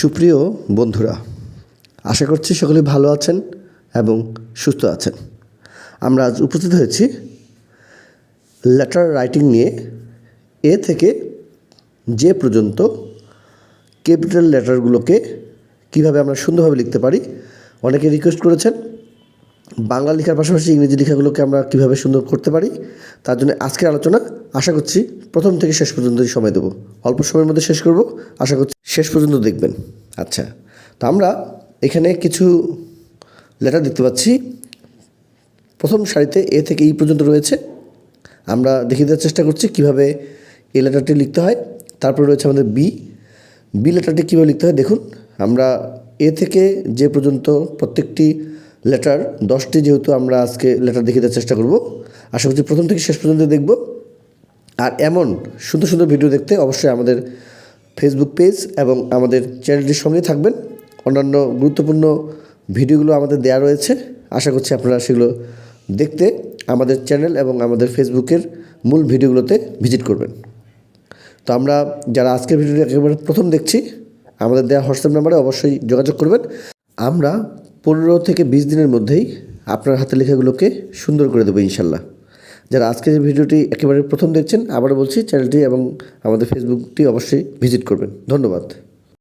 সুপ্রিয় বন্ধুরা, আশা করছি সকলে ভালো আছেন এবং সুস্থ আছেন। আমরা আজ উপস্থিত হয়েছি লেটার রাইটিং নিয়ে। এ থেকে যে পর্যন্ত ক্যাপিটাল লেটারগুলোকে কীভাবে আমরা সুন্দরভাবে লিখতে পারি, অনেকে রিকোয়েস্ট করেছেন। বাংলা লেখার পাশাপাশি ইংরেজি লেখাগুলোকে আমরা কীভাবে সুন্দর করতে পারি, তার জন্য আজকের আলোচনা আশা করছি প্রথম থেকে শেষ পর্যন্ত সময় দেবো। অল্প সময়ের মধ্যে শেষ করব, আশা করছি শেষ পর্যন্ত দেখবেন। আচ্ছা তো আমরা এখানে কিছু লেটার দেখতে পাচ্ছি। প্রথম সারিতে এ থেকে ই পর্যন্ত রয়েছে। আমরা দেখিয়ে দেওয়ার চেষ্টা করছি কীভাবে এ লেটারটি লিখতে হয়। তারপর রয়েছে আমাদের বি বি লেটারটি কীভাবে লিখতে হয় দেখুন। আমরা এ থেকে যে পর্যন্ত প্রত্যেকটি লেটার, দশটি যেহেতু আমরা আজকে লেটার দেওয়ার চেষ্টা করব, আশা করছি প্রথম থেকে শেষ পর্যন্ত দেখব। আর এমন সুন্দর সুন্দর ভিডিও দেখতে অবশ্যই আমাদের ফেসবুক পেজ এবং আমাদের চ্যানেলটির সঙ্গেই থাকবেন। অন্যান্য গুরুত্বপূর্ণ ভিডিওগুলো আমাদের দেওয়া রয়েছে। আশা করছি আপনারা সেগুলো দেখতে আমাদের চ্যানেল এবং আমাদের ফেসবুকের মূল ভিডিওগুলোতে ভিজিট করবেন। তো আমরা যারা আজকের ভিডিওটি একেবারে প্রথম দেখছি, আমাদের দেওয়া হোয়াটসঅ্যাপ নাম্বারে অবশ্যই যোগাযোগ করবেন। আমরা পনেরো থেকে বিশ দিনের মধ্যেই আপনার হাতে লেখাগুলোকে সুন্দর করে দেবো, ইনশাল্লাহ। যারা আজকে যে ভিডিওটি একেবারে প্রথম দেখছেন, আবারও বলছি, চ্যানেলটি এবং আমাদের ফেসবুকটি অবশ্যই ভিজিট করবেন। ধন্যবাদ।